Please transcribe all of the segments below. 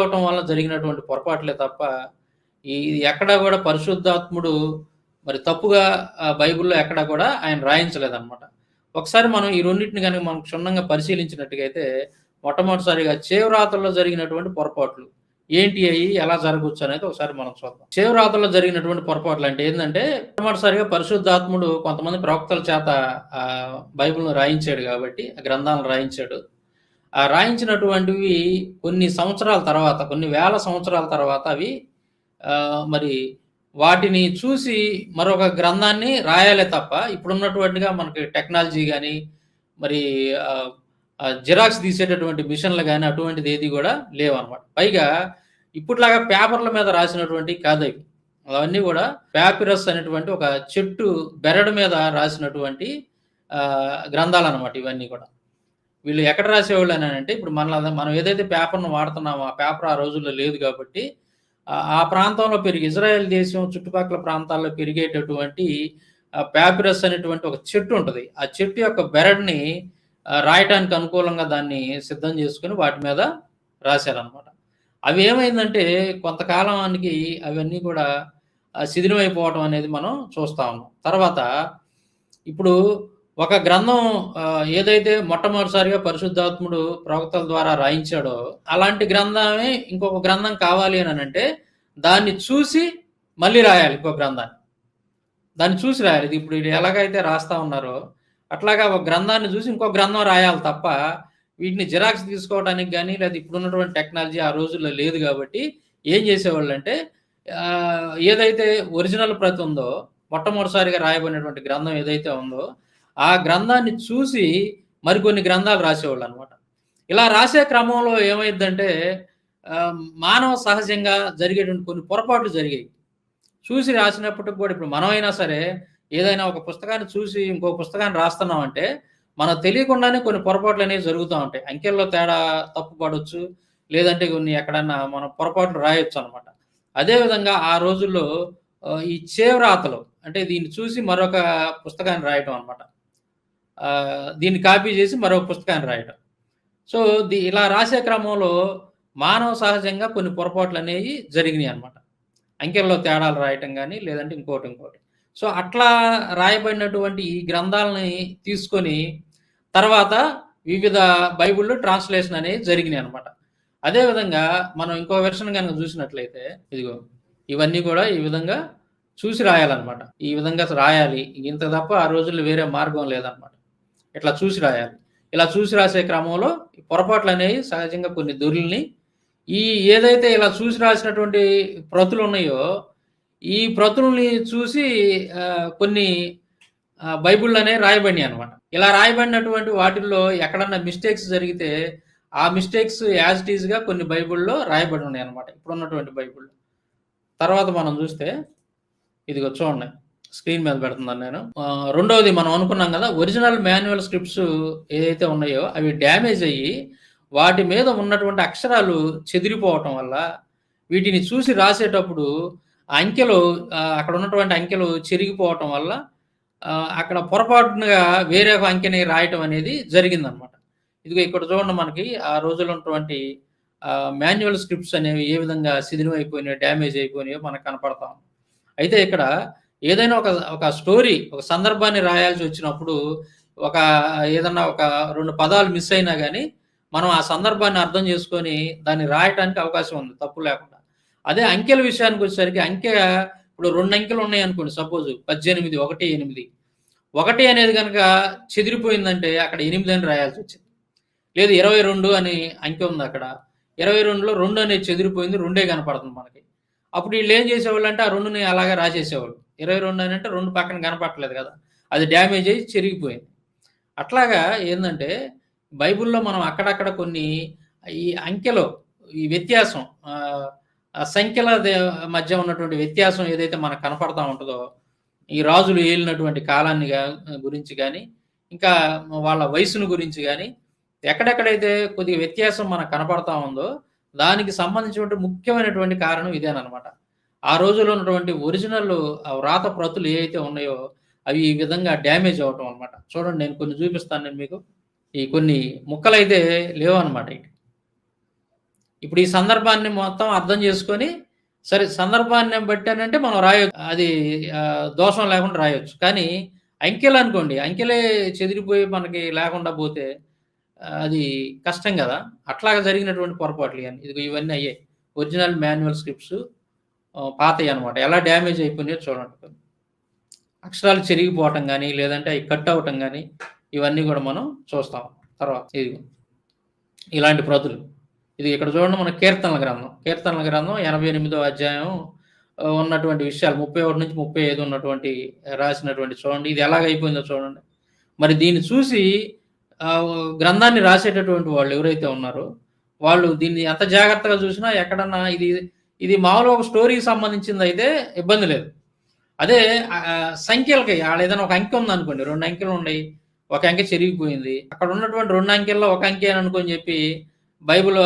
అవటం వల్ల జరిగినటువంటి పొరపాట్లే తప్ప ఈ ఎక్కడా కూడా పరిశుద్ధాత్ముడు మరి తప్పుగా బైబిల్లో ఎక్కడా కూడా ఆయన రాయించలేదన్నమాట. ఒకసారి మనం ఈ రెండింటిని కనుక మనం క్షుణ్ణంగా పరిశీలించినట్టుగా అయితే మొట్టమొదటిసారిగా చేవరాతల్లో జరిగినటువంటి పొరపాట్లు ఏంటి అవి ఎలా జరగవచ్చు అనేది ఒకసారి మనం చూద్దాం. చేవరాతల్లో జరిగినటువంటి పొరపాట్లు అంటే ఏంటంటే మొట్టమొదటిసారిగా పరిశుద్ధాత్ముడు కొంతమంది ప్రవక్తల చేత బైబిల్ను రాయించాడు కాబట్టి ఆ గ్రంథాలను రాయించాడు. రాయించినటువంటివి కొన్ని సంవత్సరాల తర్వాత కొన్ని వేల సంవత్సరాల తర్వాత అవి మరి వాటిని చూసి మరొక గ్రంథాన్ని రాయాలే తప్ప ఇప్పుడున్నటువంటిగా మనకి టెక్నాలజీ కానీ మరి జిరాక్స్ తీసేటటువంటి మిషన్లు కానీ అటువంటిది ఏది కూడా లేవన్నమాట. పైగా ఇప్పుడులాగా పేపర్ల మీద రాసినటువంటి కాదు అవి. అవన్నీ కూడా ప్యాపిరస్ అనేటువంటి ఒక చెట్టు బెరడు మీద రాసినటువంటి గ్రంథాలు అనమాట ఇవన్నీ కూడా. వీళ్ళు ఎక్కడ రాసేవాళ్ళు అని అంటే ఇప్పుడు మన మనం ఏదైతే పేపర్ను వాడుతున్నామో ఆ పేపర్ ఆ రోజుల్లో లేదు కాబట్టి ఆ- ప్రాంతంలో పెరిగి ఇజ్రాయెల్ దేశం చుట్టుపక్కల ప్రాంతాల్లో పెరిగేటటువంటి ప్యాపిరస్ అనేటువంటి ఒక చెట్టు ఉంటుంది. ఆ చెట్టు యొక్క బెరడ్ని రాయటానికి అనుకూలంగా దాన్ని సిద్ధం చేసుకుని వాటి మీద రాశారనమాట అవి ఏమైందంటే కొంతకాలానికి అవన్నీ కూడా ఆ, శిథిలమైపోవటం అనేది మనం చూస్తా ఉన్నాం. తర్వాత ఇప్పుడు ఒక గ్రంథం ఏదైతే మొట్టమొదటిసారిగా పరిశుద్ధాత్ముడు ప్రవక్తల ద్వారా రాయించాడో అలాంటి గ్రంథమే ఇంకొక గ్రంథం కావాలి అని అంటే దాన్ని చూసి మళ్ళీ రాయాలి ఇంకో గ్రంథాన్ని. దాన్ని చూసి రాయాలి. ఇది ఇప్పుడు ఎలాగైతే రాస్తా ఉన్నారో అట్లాగా ఒక గ్రంథాన్ని చూసి ఇంకో గ్రంథం రాయాలి తప్ప వీటిని జిరాక్స్ తీసుకోవడానికి కానీ లేదా ఇప్పుడున్నటువంటి టెక్నాలజీ ఆ రోజుల్లో లేదు కాబట్టి ఏం చేసేవాళ్ళు అంటే ఏదైతే ఒరిజినల్ ప్రతి ఉందో మొట్టమొదటిసారిగా రాయబడినటువంటి గ్రంథం ఏదైతే ఉందో ఆ గ్రంథాన్ని చూసి మరికొన్ని గ్రంథాలు రాసేవాళ్ళు అనమాట ఇలా రాసే క్రమంలో ఏమైందంటే మానవ సహజంగా జరిగేటువంటి కొన్ని పొరపాట్లు జరిగాయి. చూసి రాసినప్పటికి కూడా ఇప్పుడు మనమైనా సరే ఏదైనా ఒక పుస్తకాన్ని చూసి ఇంకో పుస్తకాన్ని రాస్తున్నామంటే మనకు తెలియకుండానే కొన్ని పొరపాట్లు అనేవి జరుగుతూ ఉంటాయి. అంకెల్లో తేడా తప్పు పడవచ్చు లేదంటే కొన్ని ఎక్కడన్నా మనం పొరపాట్లు రాయొచ్చు అనమాట అదేవిధంగా ఆ రోజుల్లో ఈ చేవ్రాతలు అంటే దీన్ని చూసి మరొక పుస్తకాన్ని రాయటం అనమాట దీన్ని కాపీ చేసి మరో పుస్తకాన్ని రాయడం. సో ది ఇలా రాసే క్రమంలో మానవ సహజంగా కొన్ని పొరపాట్లు అనేవి జరిగినాయి అనమాట అంకెల్లో తేడాలు రాయటం కానీ లేదంటే ఇంకోటి ఇంకోటి. సో అట్లా రాయబడినటువంటి ఈ గ్రంథాలని తీసుకొని తర్వాత వివిధ బైబిళ్ళు ట్రాన్స్లేషన్ అనేవి జరిగినాయి అనమాట అదేవిధంగా మనం ఇంకో వెర్షన్ కనుక చూసినట్లయితే ఇదిగో ఇవన్నీ కూడా ఈ విధంగా చూసి రాయాలన్నమాట. ఈ విధంగా రాయాలి. ఇంత తప్ప ఆ రోజుల్లో వేరే మార్గం లేదనమాట ఇట్లా చూసి రాయాలి. ఇలా చూసి రాసే క్రమంలో పొరపాట్లు అనేవి సహజంగా కొన్ని దొరిల్ని ఈ ఏదైతే ఇలా చూసి రాసినటువంటి ప్రతులు ఉన్నాయో ఈ ప్రతుల్ని చూసి కొన్ని బైబుల్ అనేవి రాయబడినాయి అనమాట ఇలా రాయబడినటువంటి వాటిల్లో ఎక్కడన్నా మిస్టేక్స్ జరిగితే ఆ మిస్టేక్స్ యాజ్ ఇట్గా కొన్ని బైబిల్లో రాయబడి ఉన్నాయి అనమాట ఇప్పుడు ఉన్నటువంటి బైబిల్ తర్వాత మనం చూస్తే ఇదిగో చూడండి. స్క్రీన్ మీద పెడుతున్నాను నేను. రెండవది మనం అనుకున్నాం కదా ఒరిజినల్ మాన్యువల్ స్క్రిప్ట్స్ ఏదైతే ఉన్నాయో అవి డ్యామేజ్ అయ్యి వాటి మీద ఉన్నటువంటి అక్షరాలు చెదిరిపోవటం వల్ల వీటిని చూసి రాసేటప్పుడు ఆ అంకెలు అక్కడ ఉన్నటువంటి అంకెలు చెరిగిపోవటం వల్ల అక్కడ పొరపాటుగా వేరే ఒక అంకెని రాయటం అనేది జరిగిందనమాట. ఇదిగో ఇక్కడ చూడండి మనకి ఆ రోజుల్లో ఉన్నటువంటి మాన్యువల్ స్క్రిప్ట్స్ అనేవి ఏ విధంగా శిథిలమైపోయినాయో డ్యామేజ్ అయిపోయినాయో మనకు కనపడతాం అయితే ఇక్కడ ఏదైనా ఒక ఒక స్టోరీ ఒక సందర్భాన్ని రాయాల్సి వచ్చినప్పుడు ఒక ఏదన్నా ఒక రెండు పదాలు మిస్ అయినా కానీ మనం ఆ సందర్భాన్ని అర్థం చేసుకొని దాన్ని రాయటానికి అవకాశం ఉంది తప్పు లేకుండా. అదే అంకెల విషయానికి వచ్చేసరికి అంకె ఇప్పుడు రెండు అంకెలు ఉన్నాయి అనుకోండి సపోజ్ పద్దెనిమిది ఒకటి ఎనిమిది. ఒకటి అనేది కనుక చెదిరిపోయిందంటే అక్కడ ఎనిమిది అని రాయాల్సి వచ్చింది. లేదు ఇరవై రెండు అని అంకె ఉంది అక్కడ. ఇరవై రెండులో రెండు అనేది చెదిరిపోయింది రెండే కనపడుతుంది మనకి. అప్పుడు వీళ్ళు ఏం చేసేవాళ్ళు అంటే ఆ రెండుని అలాగే రాసేసేవాళ్ళు. ఇరవై రెండు అని అంటే రెండు పక్కన కనపడలేదు కదా. అది డ్యామేజ్ అయ్యి చెరిగిపోయింది. అట్లాగా ఏంటంటే బైబిల్లో మనం అక్కడక్కడ కొన్ని ఈ అంకెలో ఈ వ్యత్యాసం సంఖ్యల మధ్య ఉన్నటువంటి వ్యత్యాసం ఏదైతే మనకు కనపడతా ఉంటుందో ఈ రాజులు ఏలినటువంటి కాలాన్ని గురించి కానీ ఇంకా వాళ్ళ వయసును గురించి కానీ ఎక్కడెక్కడైతే కొద్దిగా వ్యత్యాసం మనకు కనపడతా ఉందో దానికి సంబంధించినటువంటి ముఖ్యమైనటువంటి కారణం ఇదేనమాట ఆ రోజుల్లో ఉన్నటువంటి ఒరిజినల్ ఆ వ్రాత ప్రతులు ఏవైతే ఉన్నాయో అవి ఈ విధంగా డ్యామేజ్ అవటం అనమాట చూడండి నేను కొన్ని చూపిస్తాను నేను మీకు. ఈ కొన్ని ముక్కలైతే లేవు అనమాట ఇప్పుడు ఈ సందర్భాన్ని మొత్తం అర్థం చేసుకొని సరే సందర్భాన్ని బట్టానంటే మనం రాయొచ్చు. అది దోషం లేకుండా రాయొచ్చు. కానీ అంకెలు అనుకోండి అంకెలే చెదిరిపోయి మనకి లేకుండా పోతే అది కష్టం కదా. అట్లాగా జరిగినటువంటి పొరపాట్లు కానీ ఇది ఇవన్నీ అయ్యాయి. ఒరిజినల్ మాన్యువల్ స్క్రిప్ట్స్ పాతవి అనమాట ఎలా డ్యామేజ్ అయిపోయినాయో చూడండి అక్షరాలు చెరిగిపోవటం కానీ లేదంటే అవి కట్ అవటం కానీ ఇవన్నీ కూడా మనం చూస్తాం. తర్వాత ఇది ఇలాంటి ప్రతులు. ఇది ఇక్కడ చూడండి మన కీర్తనల గ్రంథం. కీర్తనల గ్రంథం ఎనభై ఎనిమిదో అధ్యాయం ఉన్నటువంటి విషయాలు. ముప్పై ఒకటి నుంచి ముప్పై ఐదు ఉన్నటువంటి రాసినటువంటి చూడండి. ఇది ఎలాగైపోయిందో చూడండి. మరి దీన్ని చూసి గ్రంథాన్ని రాసేటటువంటి వాళ్ళు ఎవరైతే ఉన్నారో వాళ్ళు దీన్ని ఎంత జాగ్రత్తగా చూసినా ఎక్కడన్నా ఇది ఇది మామూలుగా ఒక స్టోరీకి సంబంధించింది అయితే ఇబ్బంది లేదు. అదే సంఖ్యలకి ఆడ ఏదైనా ఒక అంకె ఉంది అనుకోండి రెండు అంకెలు ఉన్నాయి ఒక అంకె చెరిగిపోయింది అక్కడ ఉన్నటువంటి రెండు అంకెల్లో ఒక అంకె అని అనుకొని చెప్పి బైబిల్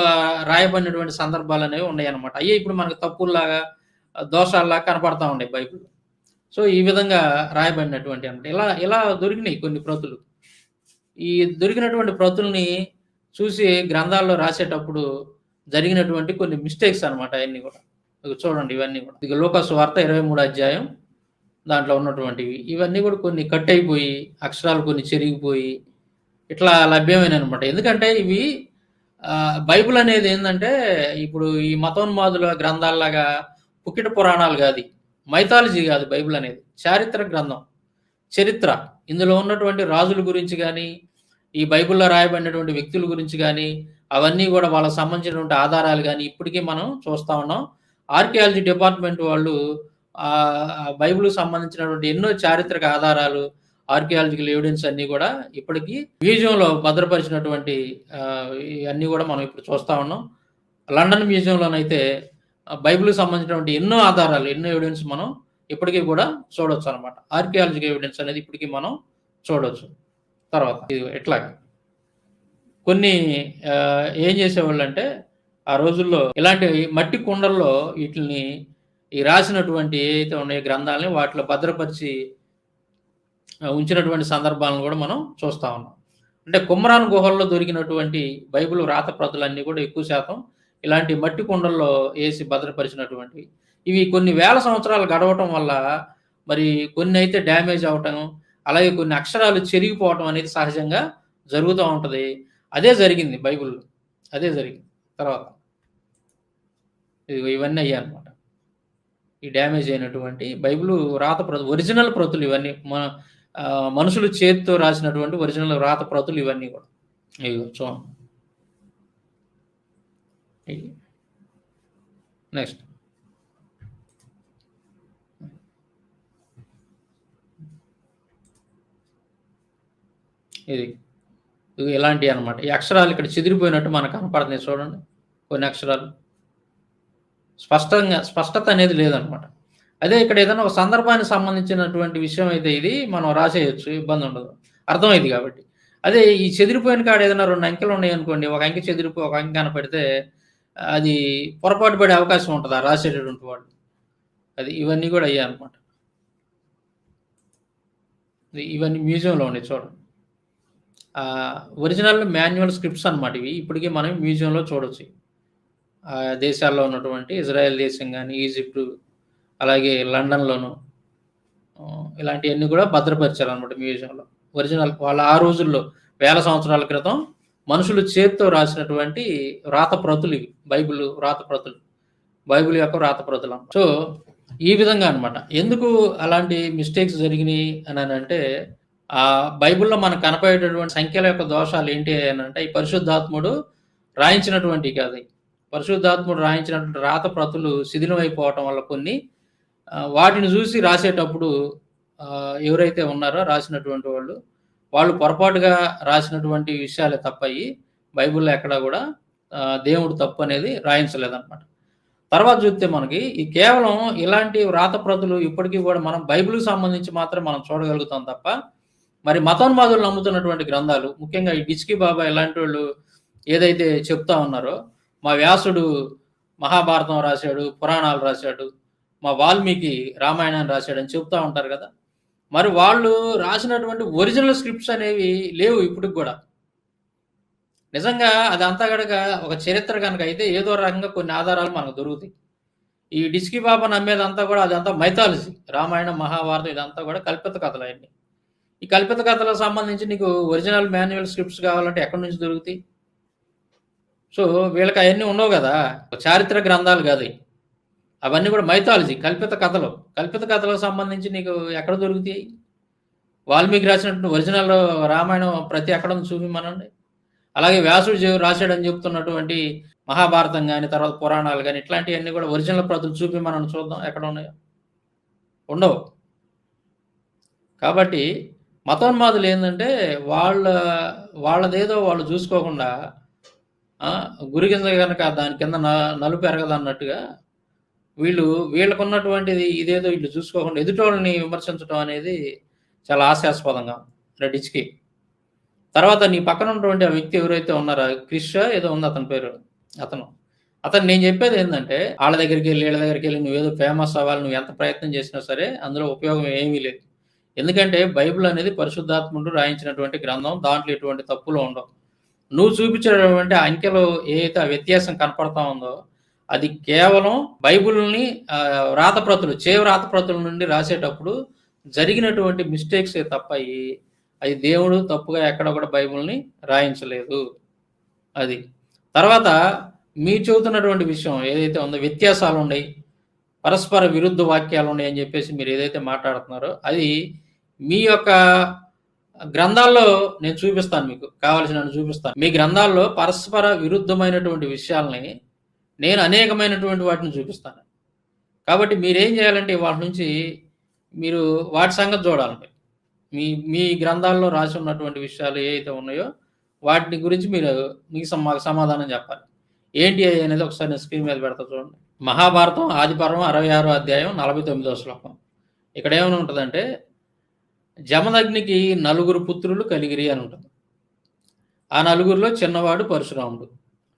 రాయబడినటువంటి సందర్భాలు అనేవి ఉన్నాయి అనమాట అయ్యే ఇప్పుడు మనకు తప్పుల్లాగా దోషాల్లాగా కనపడతా ఉన్నాయి బైబిల్ సో ఈ విధంగా రాయబడినటువంటి అనమాట ఇలా ఇలా దొరికినాయి కొన్ని ప్రతులు. ఈ దొరికినటువంటి ప్రతుల్ని చూసి గ్రంథాల్లో రాసేటప్పుడు జరిగినటువంటి కొన్ని మిస్టేక్స్ అనమాట అవన్నీ కూడా. చూడండి ఇవన్నీ కూడా. ఇక లోకస్ వార్త ఇరవై మూడు అధ్యాయం దాంట్లో ఉన్నటువంటివి. ఇవన్నీ కూడా కొన్ని కట్ అయిపోయి అక్షరాలు కొన్ని చెరిగిపోయి ఇట్లా లభ్యమైన అనమాట ఎందుకంటే ఇవి బైబుల్ బైబిల్ అనేది ఏంటంటే ఇప్పుడు ఈ మతోన్మాదుల గ్రంథాల్లాగా పుక్కిట పురాణాలు కాదు మైథాలజీ కాదు బైబిల్ అనేది. చారిత్ర గ్రంథం. చరిత్ర. ఇందులో ఉన్నటువంటి రాజుల గురించి కానీ ఈ బైబిల్లో రాయబడినటువంటి వ్యక్తుల గురించి కానీ అవన్నీ కూడా వాళ్ళకి సంబంధించినటువంటి ఆధారాలు కానీ ఇప్పటికీ మనం చూస్తూ ఉన్నాం. ఆర్కియాలజీ డిపార్ట్మెంట్ వాళ్ళు బైబిల్ సంబంధించినటువంటి ఎన్నో చారిత్రక ఆధారాలు ఆర్కియాలజికల్ ఎవిడెన్స్ అన్ని కూడా ఇప్పటికీ మ్యూజియంలో భద్రపరిచినటువంటి అన్నీ కూడా మనం ఇప్పుడు చూస్తా ఉన్నాం. లండన్ మ్యూజియంలోనైతే బైబిల్కి సంబంధించినటువంటి ఎన్నో ఆధారాలు ఎన్నో ఎవిడెన్స్ మనం ఇప్పటికీ కూడా చూడొచ్చు అనమాట ఆర్కియాలజికల్ ఎవిడెన్స్ అనేది ఇప్పటికీ మనం చూడొచ్చు. తర్వాత ఇది ఎట్లాగా. కొన్ని ఏం చేసేవాళ్ళు అంటే ఆ రోజుల్లో ఇలాంటి మట్టి కుండల్లో వీటిని ఈ రాసినటువంటి ఏవైతే ఉన్నాయో గ్రంథాలని వాటిలో భద్రపరిచి ఉంచినటువంటి సందర్భాలను కూడా మనం చూస్తా ఉన్నాం. అంటే కుమ్మరాన్ గుహల్లో దొరికినటువంటి బైబిల్ రాత ప్రతులన్నీ కూడా ఎక్కువ శాతం ఇలాంటి మట్టి కుండల్లో వేసి భద్రపరిచినటువంటి ఇవి కొన్ని వేల సంవత్సరాలు గడవటం వల్ల మరి కొన్ని అయితే డ్యామేజ్ అవటం అలాగే కొన్ని అక్షరాలు చెరిగిపోవటం అనేది సహజంగా జరుగుతూ ఉంటుంది. అదే జరిగింది బైబిల్లో. అదే జరిగింది. తర్వాత ఇదిగో ఇవన్నీ అయ్యాయి అనమాట ఈ డ్యామేజ్ అయినటువంటి బైబిల్ రాత ప్ర ఒరిజినల్ ప్రతులు ఇవన్నీ మన మనుషులు చేతితో రాసినటువంటి ఒరిజినల్ రాత ప్రతులు ఇవన్నీ కూడా. ఇవి చూడండి. నెక్స్ట్. ఇది ఇలాంటివి అనమాట ఈ అక్షరాలు ఇక్కడ చెదిరిపోయినట్టు మనకు కనపడుతున్నాయి చూడండి. కొన్ని అక్షరాలు. స్పష్టంగా స్పష్టత అనేది లేదనమాట అదే ఇక్కడ ఏదైనా ఒక సందర్భానికి సంబంధించినటువంటి విషయం అయితే ఇది మనం రాసేయచ్చు ఇబ్బంది ఉండదు. అర్థమైంది కాబట్టి. అదే ఈ చెదిరిపోయిన కాడ ఏదైనా రెండు అంకెలు ఉన్నాయి అనుకోండి ఒక అంకె చెదిరిపో ఒక అంకె కనపడితే అది పొరపాటు పడే అవకాశం ఉంటుంది ఆ రాసేటటువంటి వాళ్ళు. అది ఇవన్నీ కూడా అయ్యాయి అనమాట ఇవన్నీ మ్యూజియంలో ఉన్నాయి చూడండి. ఒరిజినల్ మాన్యువల్ స్క్రిప్ట్స్ అనమాట ఇవి. ఇప్పటికీ మనం మ్యూజియంలో చూడొచ్చు. ఆ దేశాల్లో ఉన్నటువంటి ఇజ్రాయెల్ దేశం కానీ ఈజిప్టు అలాగే లండన్లోను ఇలాంటివన్నీ కూడా భద్రపరిచారు అనమాట మ్యూజియంలో ఒరిజినల్ వాళ్ళ ఆ రోజుల్లో వేల సంవత్సరాల క్రితం మనుషులు చేతితో రాసినటువంటి రాత ప్రతులు ఇవి. బైబిల్ రాత ప్రతులు. బైబిల్ యొక్క రాత ప్రతులు సో ఈ విధంగా అనమాట ఎందుకు అలాంటి మిస్టేక్స్ జరిగినాయి అని అంటే ఆ బైబిల్లో మనకు కనపడేటటువంటి సంఖ్యల యొక్క దోషాలు ఏంటి అని అంటే ఈ పరిశుద్ధాత్ముడు రాయించినటువంటి కాదు పరిశుద్ధాత్ముడు రాయించినటువంటి రాత ప్రతులు శిథిలమైపోవటం వల్ల కొన్ని వాటిని చూసి రాసేటప్పుడు ఎవరైతే ఉన్నారో రాసినటువంటి వాళ్ళు వాళ్ళు పొరపాటుగా రాసినటువంటి విషయాలే తప్పయి బైబిల్లో ఎక్కడా కూడా దేవుడు తప్పు అనేది రాయించలేదన్నమాట. తర్వాత చూస్తే మనకి ఈ కేవలం ఇలాంటి వ్రాత ప్రతులు ఇప్పటికీ కూడా మనం బైబిల్కి సంబంధించి మాత్రం మనం చూడగలుగుతాం తప్ప మరి మతోన్మాదులు నమ్ముతున్నటువంటి గ్రంథాలు ముఖ్యంగా ఈ డిచ్కి బాబా ఇలాంటి వాళ్ళు ఏదైతే చెప్తా ఉన్నారో మా వ్యాసుడు మహాభారతం రాశాడు పురాణాలు రాశాడు మా వాల్మీకి రామాయణాన్ని రాశాడని అని చెప్తా ఉంటారు కదా మరి వాళ్ళు రాసినటువంటి ఒరిజినల్ స్క్రిప్ట్స్ అనేవి లేవు ఇప్పటికి కూడా నిజంగా అదంతా గడక ఒక చరిత్ర కనుక అయితే ఏదో రకంగా కొన్ని ఆధారాలు మనకు దొరుకుతాయి. ఈ డిస్కీ బాబా నమ్మేదంతా కూడా అదంతా మైథాలజీ. రామాయణం, మహాభారతం ఇదంతా కూడా కల్పిత కథలు అయన్నీ. ఈ కల్పిత కథలకు సంబంధించి నీకు ఒరిజినల్ మాన్యువల్ స్క్రిప్ట్స్ కావాలంటే ఎక్కడి నుంచి దొరుకుతాయి? సో, వీళ్ళకి అవన్నీ ఉండవు కదా చారిత్రక గ్రంథాలు కాదు అవన్నీ కూడా మైథాలజీ. కల్పిత కథలు. కల్పిత కథలకు సంబంధించి నీకు ఎక్కడ దొరుకుతాయి? వాల్మీకి రాసినటువంటి ఒరిజినల్ రామాయణం ప్రతి ఎక్కడుందో చూపిమనండి. అలాగే వ్యాసుడు రాశాడని చెప్తున్నటువంటి మహాభారతం కానీ తర్వాత పురాణాలు కానీ ఇట్లాంటివన్నీ కూడా ఒరిజినల్ ప్రతులు చూపిమనండి చూద్దాం ఎక్కడ ఉన్నాయో ఉండవు. కాబట్టి మతోన్మాదులు ఏంటంటే వాళ్ళ వాళ్ళదేదో వాళ్ళు చూసుకోకుండా గురి కింద కనుక దాని కింద న నలుపు ఎరగదన్నట్టుగా వీళ్ళు వీళ్ళకున్నటువంటిది ఇదేదో వీళ్ళు చూసుకోకుండా ఎదుటోళ్ళని విమర్శించడం అనేది చాలా హాస్యాస్పదంగా రెడ్డిచ్‌కి. తర్వాత నీ పక్కన ఉన్నటువంటి ఆ వ్యక్తి ఎవరైతే ఉన్నారో క్రిష్ ఏదో ఉంది అతని పేరు. అతను. అతను నేను చెప్పేది ఏంటంటే వాళ్ళ దగ్గరికి వెళ్ళి వీళ్ళ దగ్గరికి వెళ్ళి నువ్వు నువ్వేదో ఫేమస్ అవ్వాలి, నువ్వు ఎంత ప్రయత్నం చేసినా సరే అందులో ఉపయోగం ఏమీ లేదు. ఎందుకంటే బైబిల్ అనేది పరిశుద్ధాత్ముడు రాయించినటువంటి గ్రంథం. దాంట్లో ఎటువంటి తప్పులు ఉండవు. నువ్వు చూపించేటటువంటి అంకెలు ఏదైతే ఆ వ్యత్యాసం కనపడతా ఉందో అది కేవలం బైబిల్‌ని వ్రాతప్రతులు చేవు వ్రాతప్రతుల నుండి రాసేటప్పుడు జరిగినటువంటి మిస్టేక్స్ తప్పయి అది దేవుడు తప్పుగా ఎక్కడ కూడా బైబుల్ని రాయించలేదు. అది. తర్వాత మీరు చదువుతున్నటువంటి విషయం ఏదైతే ఉందో వ్యత్యాసాలున్నాయి. పరస్పర విరుద్ధ వాక్యాలున్నాయి అని చెప్పేసి మీరు ఏదైతే మాట్లాడుతున్నారో అది మీ యొక్క గ్రంథాల్లో నేను చూపిస్తాను మీకు. కావలసిన చూపిస్తాను. మీ గ్రంథాల్లో పరస్పర విరుద్ధమైనటువంటి విషయాల్ని నేను అనేకమైనటువంటి వాటిని చూపిస్తాను. కాబట్టి మీరేం చేయాలంటే వాటి నుంచి మీరు వాటి సంగతి చూడాలి. మీ మీ గ్రంథాల్లో రాసి ఉన్నటువంటి విషయాలు ఏవైతే ఉన్నాయో వాటిని గురించి మీరు మీకు సమాధానం చెప్పాలి. ఏంటి అనేది ఒకసారి నేను స్క్రీన్ మీద పెడతా చూడండి. మహాభారతం ఆదిపర్వం 66 అధ్యాయం 49 శ్లోకం. ఇక్కడ ఏమైనా ఉంటుందంటే జమదగ్నికి నలుగురు పుత్రులు కలిగిరి అని ఉంటుంది. ఆ నలుగురిలో చిన్నవాడు పరశురాముడు.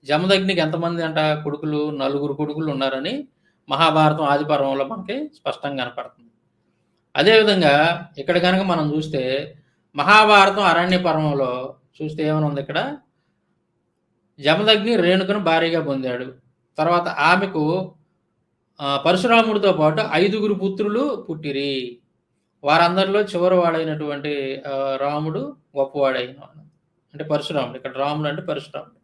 జమదగ్నికి ఎంతమంది అంట కొడుకులు? నలుగురు కొడుకులు ఉన్నారని మహాభారతం ఆదిపర్వంలో మనకి స్పష్టంగా కనపడుతుంది. అదేవిధంగా ఇక్కడ కనుక మనం చూస్తే మహాభారతం అరణ్య పర్వంలో చూస్తే ఏమైనా ఉంది ఇక్కడ? జమదగ్ని రేణుకను భారీగా పొందాడు. తర్వాత ఆమెకు పరశురాముడితో పాటు ఐదుగురు పుత్రులు పుట్టిరి. వారందరిలో చివరివాడైనటువంటి రాముడు గొప్పవాడైన అంటే పరశురాముడు. ఇక్కడ రాముడు అంటే పరశురాముడు.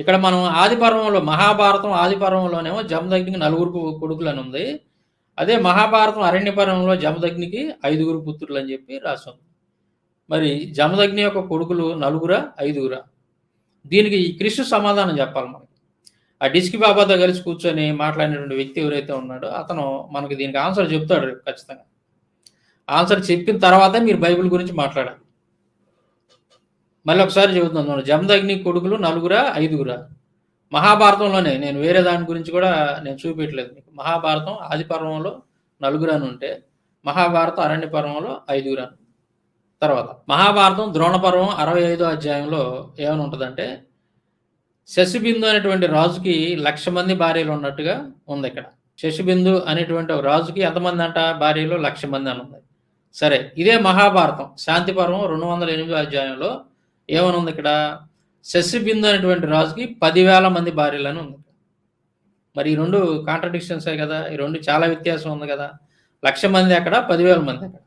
ఇక్కడ మనం ఆదిపర్వంలో మహాభారతం ఆదిపర్వంలోనేమో జమదగ్నికి నలుగురు కొడుకులు అని ఉంది. అదే మహాభారతం అరణ్య పర్వంలో జమదగ్నికి ఐదుగురు పుత్రులు అని చెప్పి రాసుంది. మరి జమదగ్ని యొక్క కొడుకులు నలుగురా? ఐదుగురా? దీనికి ఈ క్రిష్ సమాధానం చెప్పాలి మనకి. ఆ డిస్కి బాబాతో కలిసి కూర్చొని మాట్లాడినటువంటి వ్యక్తి ఎవరైతే ఉన్నాడో అతను మనకి దీనికి ఆన్సర్ చెప్తాడు ఖచ్చితంగా. ఆన్సర్ చెప్పిన తర్వాత మీరు బైబిల్ గురించి మాట్లాడాలి. మళ్ళీ ఒకసారి చెబుతున్నాను జమదగ్ని కొడుకులు నలుగురా? ఐదుగురా? మహాభారతంలోనే నేను వేరే దాని గురించి కూడా నేను చూపించలేదు మీకు. మహాభారతం ఆదిపర్వంలో నలుగురని ఉంటే మహాభారతం అరణ్య పర్వంలో ఐదుగురని. తర్వాత మహాభారతం ద్రోణపర్వం 65 అధ్యాయంలో ఏమని ఉంటుందంటే శశిబిందు అనేటువంటి రాజుకి లక్ష మంది భార్యలు ఉన్నట్టుగా ఉంది ఇక్కడ శశిబిందు అనేటువంటి ఒక రాజుకి ఎంతమంది అంట భార్యలు? లక్ష మంది అని ఉంది. సరే ఇదే మహాభారతం శాంతి పర్వం 208 అధ్యాయంలో ఏమని ఉంది ఇక్కడ? శశిబిందు అనేటువంటి రాజుకి పదివేల మంది భార్యలని ఉంది. మరి ఈ రెండు కాంట్రడిక్షన్సే కదా! ఈ రెండు చాలా వ్యత్యాసం ఉంది కదా! లక్ష మంది అక్కడ పదివేల మంది అక్కడ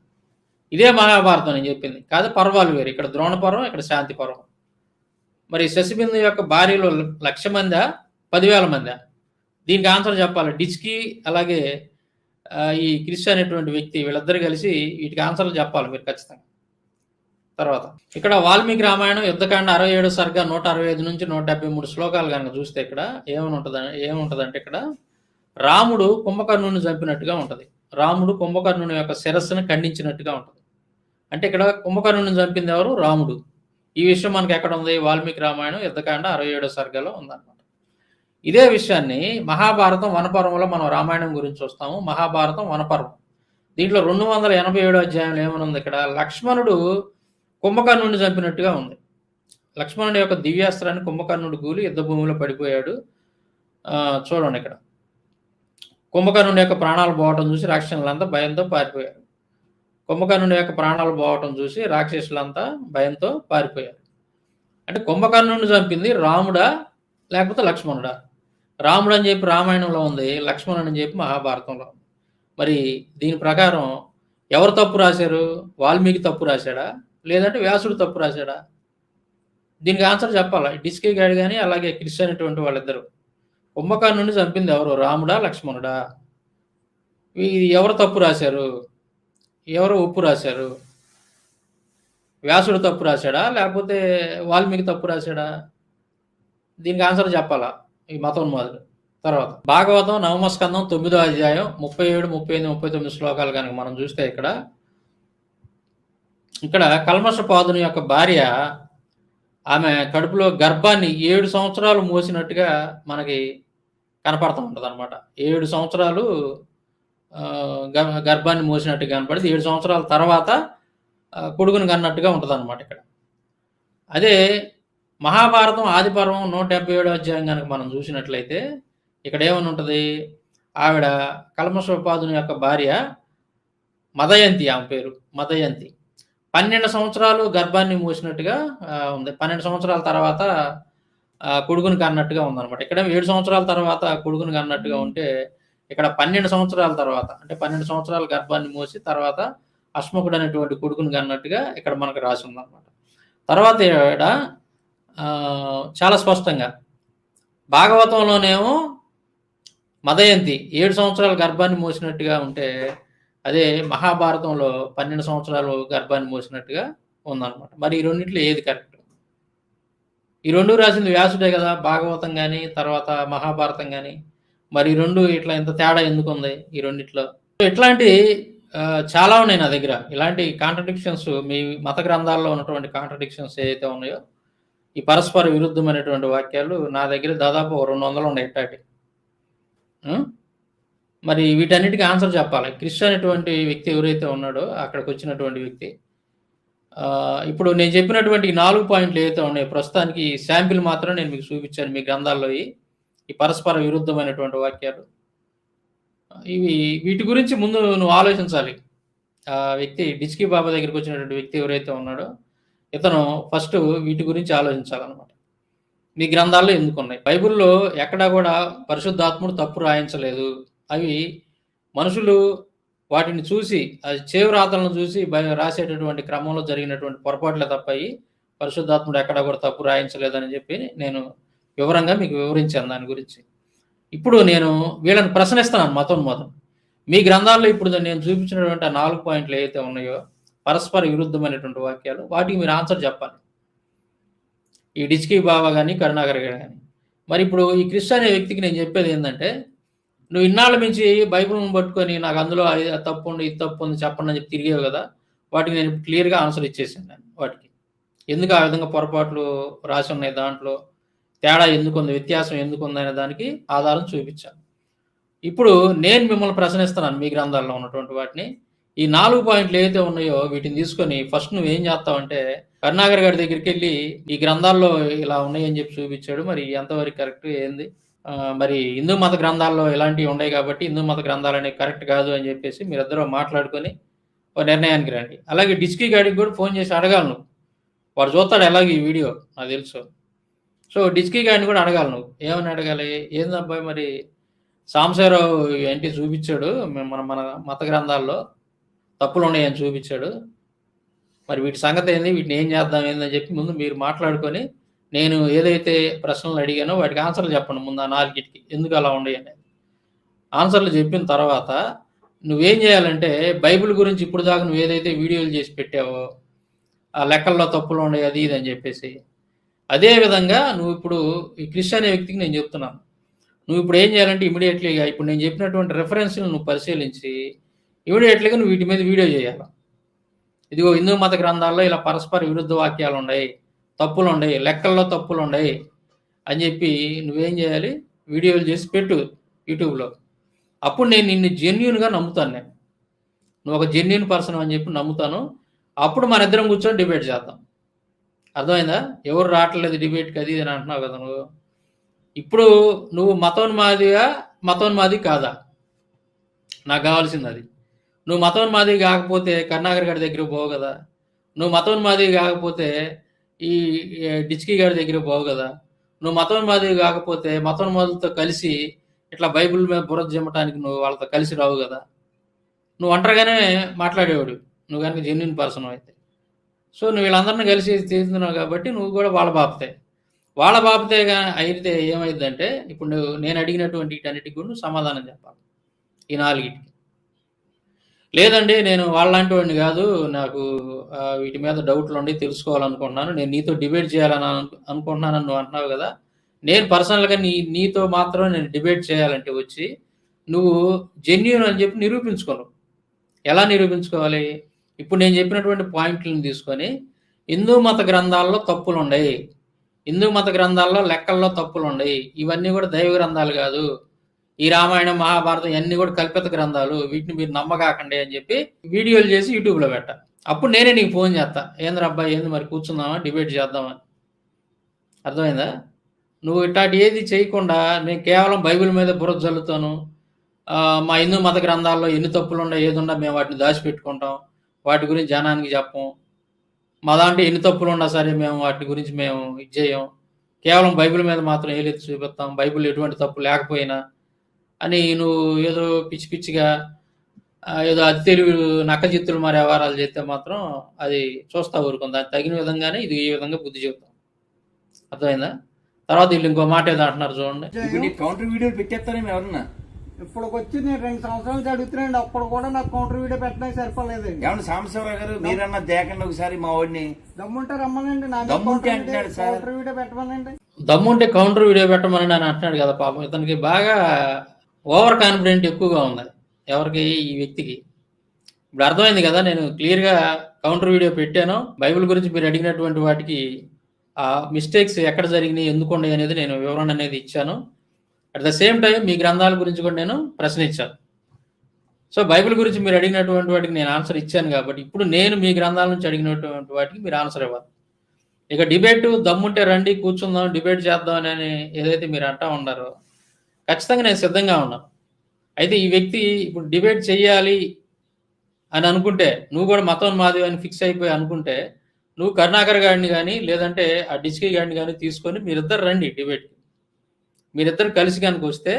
ఇదే మహాభారతం నేను చెప్పింది. కాదు పర్వాలు వేరు. ఇక్కడ ద్రోణ పర్వం, ఇక్కడ శాంతి పర్వం. మరి శశిబిందు యొక్క భార్యలు లక్ష మందా? పదివేల మందా? దీనికి ఆన్సర్ చెప్పాలి. డిచ్‌కి అలాగే ఈ క్రిష్ అనేటువంటి వ్యక్తి వీళ్ళిద్దరూ కలిసి వీటికి ఆన్సర్‌లు చెప్పాలి మీరు ఖచ్చితంగా. తర్వాత ఇక్కడ వాల్మీకి రామాయణం యుద్ధకాండ అరవై ఏడు సార్గా నూట అరవై ఐదు నుంచి 173 శ్లోకాలు కనుక చూస్తే ఇక్కడ ఏమని ఉంటద ఏముంటదంటే ఇక్కడ రాముడు కుంభకర్ణుడిని చంపినట్టుగా ఉంటుంది రాముడు కుంభకర్ణుని యొక్క శిరస్సును ఖండించినట్టుగా ఉంటుంది అంటే ఇక్కడ కుంభకర్ణుడిని చంపింది ఎవరు? రాముడు. ఈ విషయం మనకి ఎక్కడ ఉంది? వాల్మీకి రామాయణం యుద్ధకాండ 67 సర్గలో ఉందన్నమాట. ఇదే విషయాన్ని మహాభారతం వనపర్వంలో మనం రామాయణం గురించి చూస్తాము. మహాభారతం వనపర్వం. దీంట్లో 287 అధ్యాయంలో ఏమనుంది ఇక్కడ? లక్ష్మణుడు కుంభకర్ణుడిని చంపినట్టుగా ఉంది. లక్ష్మణుడి యొక్క దివ్యాస్త్రాన్ని కుంభకర్ణుడు కూలి యుద్ధ భూమిలో పడిపోయాడు. చూడండి ఇక్కడ. కుంభకర్ణుడి యొక్క ప్రాణాలు పోవటం చూసి రాక్షసులంతా భయంతో పారిపోయారు. కుంభకర్ణుడి యొక్క ప్రాణాలు పోవటం చూసి రాక్షసులంతా భయంతో పారిపోయారు. అంటే కుంభకర్ణుడిని చంపింది రాముడా లేకపోతే లక్ష్మణుడా రాముడు అని చెప్పి రామాయణంలో ఉంది లక్ష్మణుడు అని చెప్పి మహాభారతంలో ఉంది. మరి దీని ప్రకారం ఎవరు తప్పు రాశారు? వాల్మీకి తప్పు రాశాడా? లేదంటే వ్యాసుడు తప్పు రాశాడా? దీనికి ఆన్సర్ చెప్పాలా? డిస్కే గాడి కానీ అలాగే క్రిస్టియన్ అనేటువంటి వాళ్ళిద్దరు. కుంభకర్ణుని చంపింది ఎవరు? రాముడా లక్ష్మణుడా? ఇది ఎవరు తప్పు రాశారు? ఎవరు ఉప్పు రాశారు? వ్యాసుడు తప్పు రాశాడా? లేకపోతే వాల్మీకి తప్పు రాశాడా? దీనికి ఆన్సర్ చెప్పాలా? ఈ మతోన్మాదులు. తర్వాత భాగవతం నవమస్కందం తొమ్మిదో అధ్యాయం ముప్పై ఏడు ముప్పై ఎనిమిది ముప్పై తొమ్మిది శ్లోకాలు కనుక మనం చూస్తే ఇక్కడ ఇక్కడ కల్మషపాదుని యొక్క భార్య ఆమె కడుపులో గర్భాన్ని ఏడు సంవత్సరాలు మోసినట్టుగా మనకి కనపడుతూ ఉంటుంది అనమాట ఏడు సంవత్సరాలు గర్భాన్ని మోసినట్టుగా కనపడింది ఏడు సంవత్సరాల తర్వాత కొడుకుని కన్నట్టుగా ఉంటుంది అనమాట ఇక్కడ. అదే మహాభారతం ఆదిపర్వం నూట డెబ్బై ఏడో అధ్యాయం కనుక మనం చూసినట్లయితే ఇక్కడ ఏమని ఉంటుంది ఆవిడ కల్మషోపాదుని యొక్క భార్య మదయంతి ఆమె పేరు మదయంతి. పన్నెండు సంవత్సరాలు గర్భాన్ని మూసినట్టుగా ఉంది. పన్నెండు సంవత్సరాల తర్వాత కొడుకుని కన్నట్టుగా ఉందన్నమాట. ఇక్కడ ఏడు సంవత్సరాల తర్వాత కొడుకుని కన్నట్టుగా ఉంటే ఇక్కడ పన్నెండు సంవత్సరాల తర్వాత అంటే పన్నెండు సంవత్సరాల గర్భాన్ని మూసి తర్వాత అశ్మకుడు అనేటువంటి కొడుకుని కన్నట్టుగా ఇక్కడ మనకు రాసి ఉందన్నమాట. తర్వాత ఆ, చాలా స్పష్టంగా. భాగవతంలోనేమో మదయంతి ఏడు సంవత్సరాల గర్భాన్ని మోసినట్టుగా ఉంటే అదే మహాభారతంలో పన్నెండు సంవత్సరాలు గర్భాన్ని మోసినట్టుగా ఉందన్నమాట. మరి ఈ రెండింటిలో ఏది కరెక్ట్? ఈ రెండు రాసింది వ్యాసుడే కదా భాగవతం కానీ తర్వాత మహాభారతం కానీ మరి రెండు ఇట్లా ఇంత తేడా ఎందుకు ఉంది ఈ రెండిట్లో? ఇట్లాంటి చాలా ఉన్నాయి నా దగ్గర. ఇలాంటి కాంట్రడిక్షన్స్ మీ మత గ్రంథాల్లో ఉన్నటువంటి కాంట్రడిక్షన్స్ ఏదైతే ఉన్నాయో ఈ పరస్పర విరుద్ధమైనటువంటి వాక్యాలు నా దగ్గర దాదాపు రెండు వందలు ఉన్నాయి ఎట్టాటి మరి వీటన్నిటికీ ఆన్సర్ చెప్పాలి. క్రిష్ అనేటువంటి వ్యక్తి ఎవరైతే ఉన్నాడో అక్కడికి వచ్చినటువంటి వ్యక్తి ఇప్పుడు నేను చెప్పినటువంటి నాలుగు పాయింట్లు ఏవైతే ఉన్నాయో ప్రస్తుతానికి శాంపిల్ మాత్రం నేను మీకు చూపించాను మీ గ్రంథాల్లో ఈ ఈ పరస్పర విరుద్ధమైనటువంటి వాక్యాలు. ఇవి వీటి గురించి ముందు నువ్వు ఆలోచించాలి. ఆ వ్యక్తి డిచ్కి బాబా దగ్గరికి వచ్చినటువంటి వ్యక్తి ఎవరైతే ఉన్నాడో ఇతను ఫస్ట్ వీటి గురించి ఆలోచించాలన్నమాట. మీ గ్రంథాల్లో ఎందుకు ఉన్నాయి బైబిల్లో ఎక్కడా కూడా పరిశుద్ధాత్ముడు తప్పు రాయించలేదు. అవి మనుషులు వాటిని చూసి అది చేవరాతలను చూసి రాసేటటువంటి క్రమంలో జరిగినటువంటి పొరపాట్లే తప్పయి పరిశుద్ధాత్ముడు ఎక్కడా కూడా తప్పు రాయించలేదని చెప్పి నేను వివరంగా మీకు వివరించాను దాని గురించి. ఇప్పుడు నేను వీళ్ళని ప్రశ్నిస్తున్నాను మతోన్మతం మీ గ్రంథాల్లో ఇప్పుడు నేను చూపించినటువంటి ఆ నాలుగు పాయింట్లు ఏవైతే ఉన్నాయో పరస్పర విరుద్ధమైనటువంటి వాక్యాలు వాటికి మీరు ఆన్సర్ చెప్పాలి. ఈ డిచ్కి బాబా కానీ కరుణాకర్ గారు కానీ మరి ఇప్పుడు ఈ క్రిస్ట్ అనే వ్యక్తికి నేను చెప్పేది ఏంటంటే నువ్వు ఇన్నాళ్ళ మించి బైబిల్ని పట్టుకొని నాకు అందులో అది తప్పు ఉంది ఇది తప్పు ఉంది చెప్పండి అని చెప్పి తిరిగేవు కదా వాటికి నేను క్లియర్గా ఆన్సర్ ఇచ్చేసాను నేను వాటికి. ఎందుకు ఆ విధంగా పొరపాట్లు రాసి ఉన్నాయి దాంట్లో? తేడా ఎందుకు ఉంది? వ్యత్యాసం ఎందుకు ఉందనే అనే దానికి ఆధారం చూపించాను ఇప్పుడు నేను మిమ్మల్ని ప్రశ్నిస్తున్నాను మీ గ్రంథాల్లో ఉన్నటువంటి వాటిని. ఈ నాలుగు పాయింట్లు ఏవైతే ఉన్నాయో వీటిని తీసుకొని ఫస్ట్ నువ్వు ఏం చేస్తావంటే కరుణాకర్ గారి దగ్గరికి వెళ్ళి ఈ గ్రంథాల్లో ఇలా ఉన్నాయని చెప్పి చూపించాడు. మరి ఎంతవరకు కరెక్ట్ ఏంది? మరి హిందూ మత గ్రంథాల్లో ఇలాంటివి ఉన్నాయి కాబట్టి హిందూ మత గ్రంథాలు అనేవి కరెక్ట్ కాదు అని చెప్పేసి మీరిద్దరూ మాట్లాడుకొని ఒక నిర్ణయానికి రండి. అలాగే డిస్కీ గాడికి కూడా ఫోన్ చేసి అడగాలి నువ్వు. వాడు చూస్తాడు ఎలాగ ఈ వీడియో నాకు తెలుసు. సో డిస్కీ గాడిని కూడా అడగాలి నువ్వు. ఏమని అడగాలి? ఏందబ్బాయి మరి? సాంబశివరావు ఏంటి చూపించాడు? మేము మన మన మత గ్రంథాల్లో. తప్పులు ఉన్నాయని చూపించాడు. మరి వీటి సంగతి ఏంది? వీటిని ఏం చేద్దాం ఏందని చెప్పి ముందు మీరు మాట్లాడుకొని నేను ఏదైతే ప్రశ్నలు అడిగానో వాటికి ఆన్సర్లు చెప్పండి ముందు ఆ నాలుగిటికి. ఎందుకు అలా ఉండయి అనేది ఆన్సర్లు చెప్పిన తర్వాత నువ్వేం చేయాలంటే బైబిల్ గురించి ఇప్పుడు దాకా నువ్వు ఏదైతే వీడియోలు చేసి పెట్టావో ఆ లెక్కల్లో తప్పులు ఉన్నాయి అది ఇది అని చెప్పేసి. అదే విధంగా నువ్వు ఇప్పుడు ఈ క్రిష్ అనే వ్యక్తికి నేను చెప్తున్నాను. నువ్వు ఇప్పుడు ఏం చేయాలంటే ఇమీడియట్లీగా ఇప్పుడు నేను చెప్పినటువంటి రెఫరెన్స్లు నువ్వు పరిశీలించి ఇమీడియట్లీగా నువ్వు వీటి మీద వీడియో చేయాలి. ఇదిగో హిందూ మత గ్రంథాల్లో ఇలా పరస్పర విరుద్ధ వాక్యాలు ఉన్నాయి తప్పులు ఉన్నాయి లెక్కల్లో తప్పులు ఉన్నాయి అని చెప్పి నువ్వేం చేయాలి? వీడియోలు చేసి పెట్టు యూట్యూబ్లో. అప్పుడు నేను నిన్ను జెన్యున్గా నమ్ముతాను నేను. నువ్వు ఒక జెన్యున్ పర్సన్ అని చెప్పి నమ్ముతాను. అప్పుడు మన ఇద్దరం కూర్చొని డిబేట్ చేద్దాం. అర్థమైందా? ఎవరు రావట్లేదు డిబేట్కి అది ఇది అని అంటున్నావు కదా నువ్వు. ఇప్పుడు నువ్వు మతోన్మాదిగా మతోన్మాది కాదా? నాకు కావాల్సింది అది. నువ్వు మతోన్మాది కాకపోతే కరుణాకర్ గారి దగ్గర పోవు కదా. నువ్వు మతోన్మాది కాకపోతే ఈ డిచ్కి గారి దగ్గర పోవు కదా. నువ్వు మతోన్మాది కాకపోతే మతోన్మాదులతో కలిసి ఇట్లా బైబిల్ మీద బురద జమ్మటానికి నువ్వు వాళ్ళతో కలిసి రావు కదా. నువ్వు ఒంటరిగానే మాట్లాడేవాడు. నువ్వు కనుక జెన్యున్ పర్సన్ అయితే. సో నువ్వు వీళ్ళందరిని కలిసి తీస్తున్నావు కాబట్టి నువ్వు కూడా వాళ్ళ బాపతే. వాళ్ళ బాపతే అయితే ఏమైందంటే ఇప్పుడు నువ్వు నేను అడిగినటువంటి వీటన్నిటికి కూడా నువ్వు సమాధానం చెప్పాలి. ఈ నాలుగిటికి. లేదండి నేను వాళ్ళలాంటి వాడిని కాదు. నాకు వీటి మీద డౌట్లు ఉండి తెలుసుకోవాలనుకుంటున్నాను. నేను నీతో డిబేట్ చేయాలని అనుకుంటున్నానని నువ్వు అంటున్నావు కదా. నేను పర్సనల్గా నీ నీతో మాత్రం నేను డిబేట్ చేయాలంటే వచ్చి నువ్వు జెన్యున్ అని చెప్పి నిరూపించుకోను. ఎలా నిరూపించుకోవాలి? ఇప్పుడు నేను చెప్పినటువంటి పాయింట్లను తీసుకొని హిందూ మత గ్రంథాల్లో తప్పులు ఉన్నాయి హిందూ మత గ్రంథాల్లో లెక్కల్లో తప్పులు ఉన్నాయి ఇవన్నీ కూడా దైవ గ్రంథాలు కాదు. ఈ రామాయణం మహాభారతం ఇవన్నీ కూడా కల్పిత గ్రంథాలు. వీటిని మీరు నమ్మకాకండి అని చెప్పి వీడియోలు చేసి యూట్యూబ్లో పెట్ట. అప్పుడు నేనే నీకు ఫోన్ చేస్తా. ఏంద్ర అబ్బాయి ఏంది మరి కూర్చుందామా డిబేట్ చేద్దామని. అర్థమైందా? నువ్వు ఇట్లాంటి ఏది చేయకుండా నేను కేవలం బైబిల్ మీద బురద జల్లుతాను. మా హిందూ మత గ్రంథాల్లో ఎన్ని తప్పులు ఉన్నా ఏదున్నా మేము వాటిని దాచిపెట్టుకుంటాం. వాటి గురించి జనానికి చెప్పం. మా దాంట్లో ఎన్ని తప్పులు ఉన్నా సరే మేము వాటి గురించి మేము ఇది చేయం. కేవలం బైబిల్ మీద మాత్రం ఏలెత్తి చూపిస్తాం. బైబిల్ ఎటువంటి తప్పు లేకపోయినా అని నువ్వు ఏదో పిచ్చి పిచ్చిగా ఏదో అతి తెలివి నక్క చిత్తులు మరి వ్యవహారాలు చేస్తే మాత్రం అది చూస్తా ఊరుకుంది. దానికి తగిన విధంగానే ఇది ఈ విధంగా బుద్ధి చెబుతాం. అర్థమైందా? తర్వాత వీళ్ళు ఇంకో మాట ఏదో అంటున్నారు చూడండి. ఇప్పుడు కౌంటర్ వీడియోలు పెట్టేస్తారేమో ఎవరన్నా? ఇప్పటికి వచ్చి నేను రెండు సంవత్సరాల నుంచి అడుగుతున్నాండి అప్పుడు కూడా నాకు కౌంటర్ వీడియో పెట్టడానికి సరిపోలేదండి. ఏమన్నా సాంబశివరావు గారు మీరన్నా దేకండి ఒకసారి మా వాడిని. దమ్ముంటే రమ్మనండి. దమ్ముంటే వీడియో- అంటున్నాడు. కౌంటర్ వీడియో పెట్టమనండి. దమ్ముంటే కౌంటర్ వీడియో పెట్టమని నేను అంటున్నాడు కదా పాపం. ఇతనికి బాగా ఓవర్ కాన్ఫిడెంట్ ఎక్కువగా ఉంది. ఎవరికి? ఈ వ్యక్తికి. ఇప్పుడు అర్థమైంది కదా నేను క్లియర్గా కౌంటర్ వీడియో పెట్టాను. బైబిల్ గురించి మీరు అడిగినటువంటి వాటికి ఆ మిస్టేక్స్ ఎక్కడ జరిగినాయి ఎందుకు ఉన్నాయి అనేది నేను వివరణ అనేది ఇచ్చాను. అట్ ద సేమ్ టైం మీ గ్రంథాల గురించి కూడా నేను ప్రశ్న ఇచ్చాను. సో బైబిల్ గురించి మీరు అడిగినటువంటి వాటికి నేను ఆన్సర్ ఇచ్చాను కాబట్టి ఇప్పుడు నేను మీ గ్రంథాల నుంచి అడిగినటువంటి వాటికి మీరు ఆన్సర్ ఇవ్వాలి. ఇక డిబేట్ దమ్ముంటే రండి కూర్చుందాం డిబేట్ చేద్దాం అని ఏదైతే మీరు అంటా ఉన్నారో ఖచ్చితంగా నేను సిద్ధంగా ఉన్నాను అయితే ఈ వ్యక్తి ఇప్పుడు డిబేట్ చేయాలి అని అనుకుంటే నువ్వు కూడా మతం మాది అని ఫిక్స్ అయిపోయి అనుకుంటే నువ్వు కరుణాకర్ గారిని కానీ లేదంటే ఆ డిస్కీ గారిని కానీ తీసుకొని మీరిద్దరు రండి డిబేట్కి. మీరిద్దరు కలిసి కనుక వస్తే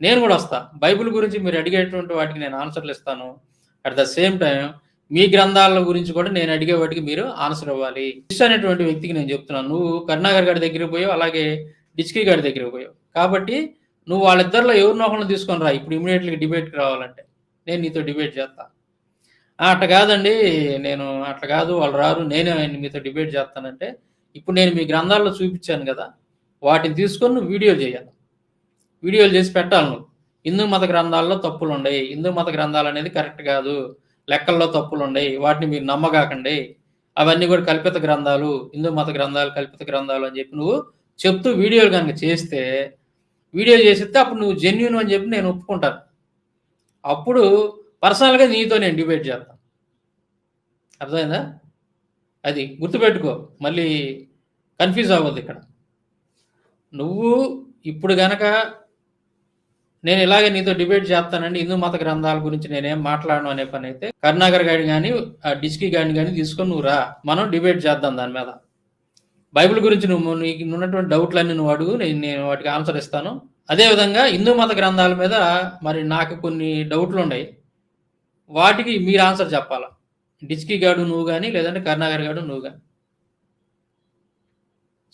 నేను కూడా వస్తా. బైబిల్ గురించి మీరు అడిగేటువంటి వాటికి నేను ఆన్సర్లు ఇస్తాను. అట్ ద సేమ్ టైం మీ గ్రంథాల గురించి కూడా నేను అడిగే వాటికి మీరు ఆన్సర్ ఇవ్వాలి. క్రిష్ అనేటువంటి వ్యక్తికి నేను చెప్తున్నాను. నువ్వు కరుణాకర్ గారి దగ్గరికి పోయావు అలాగే డిచ్కీ గారి దగ్గరికి పోయావు. కాబట్టి నువ్వు వాళ్ళిద్దరిలో ఎవరినో ఒకరిని తీసుకొని రా. ఇప్పుడు ఇమీడియట్లీ డిబేట్కి రావాలంటే నేను నీతో డిబేట్ చేస్తా. అట్లా కాదండి నేను అట్లా కాదు వాళ్ళు రారు నేనే ఆయన మీతో డిబేట్ చేస్తానంటే ఇప్పుడు నేను మీ గ్రంథాల్లో చూపించాను కదా వాటిని తీసుకొని నువ్వు వీడియో చేయాలి. వీడియోలు చేసి పెట్టాలి నువ్వు. హిందూ మత గ్రంథాల్లో తప్పులు ఉండయి. హిందూ మత గ్రంథాలు అనేది కరెక్ట్ కాదు. లెక్కల్లో తప్పులు ఉండయి. వాటిని మీరు నమ్మకాకండి అవన్నీ కూడా కల్పిత గ్రంథాలు హిందూ మత గ్రంథాలు కల్పిత గ్రంథాలు అని చెప్పి నువ్వు చెప్తూ వీడియోలు కనుక చేస్తే వీడియో చేసిస్తే అప్పుడు నువ్వు జెన్యున్ అని చెప్పి నేను ఒప్పుకుంటాను. అప్పుడు పర్సనల్గా నీతో నేను డిబేట్ చేస్తాను అర్థమైందా? అది గుర్తుపెట్టుకో. మళ్ళీ కన్ఫ్యూజ్ అవ్వద్దు ఇక్కడ. నువ్వు ఇప్పుడు గనక నేను ఇలాగే నీతో డిబేట్ చేస్తానండి హిందూ మత గ్రంథాల గురించి నేనేం మాట్లాడను అనే పని అయితే కరుణాకర్ గారిని కానీ ఆ డిస్కీ గారిని కానీ తీసుకొని నువ్వు రా. మనం డిబేట్ చేద్దాం దాని మీద. బైబిల్ గురించి నువ్వు నీకు ఉన్నటువంటి డౌట్లన్నీ నువ్వు అడుగు నేను నేను వాటికి ఆన్సర్ ఇస్తాను. అదేవిధంగా హిందూ మత గ్రంథాల మీద మరి నాకు కొన్ని డౌట్లు ఉన్నాయి. వాటికి మీరు ఆన్సర్ చెప్పాలా? డిచ్కి గాడు నువ్వు కానీ లేదంటే కరుణాకర్ గాడు నువ్వు కానీ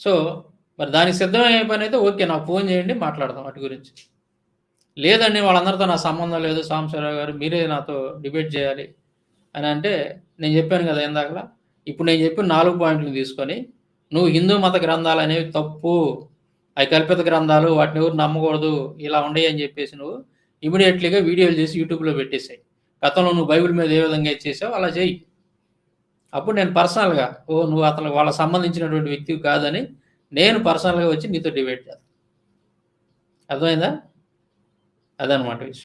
సో మరి దానికి సిద్ధమయ్యే పని అయితే ఓకే నాకు ఫోన్ చేయండి మాట్లాడదాం వాటి గురించి. లేదండి వాళ్ళందరితో నా సంబంధం లేదు సాంబశివరావు గారు మీరే నాతో డిబేట్ చేయాలి అని అంటే నేను చెప్పాను కదా ఇందాకలా. ఇప్పుడు నేను చెప్పిన నాలుగు పాయింట్లు తీసుకొని నువ్వు హిందూ మత గ్రంథాలు అనేవి తప్పు. అవి కల్పిత గ్రంథాలు వాటిని ఎవరు నమ్మకూడదు ఇలా ఉండయి అని చెప్పేసి నువ్వు ఇమీడియట్లీగా వీడియోలు చేసి యూట్యూబ్లో పెట్టేసాయి. గతంలో నువ్వు బైబిల్ మీద ఏ విధంగా చేసావు అలా చేయి. అప్పుడు నేను పర్సనల్గా ఓ నువ్వు అతను వాళ్ళకి సంబంధించినటువంటి వ్యక్తివి కాదని నేను పర్సనల్గా వచ్చి నీతో డిబేట్ చేస్తాను అర్థమైందా? అదనమాట విషయం.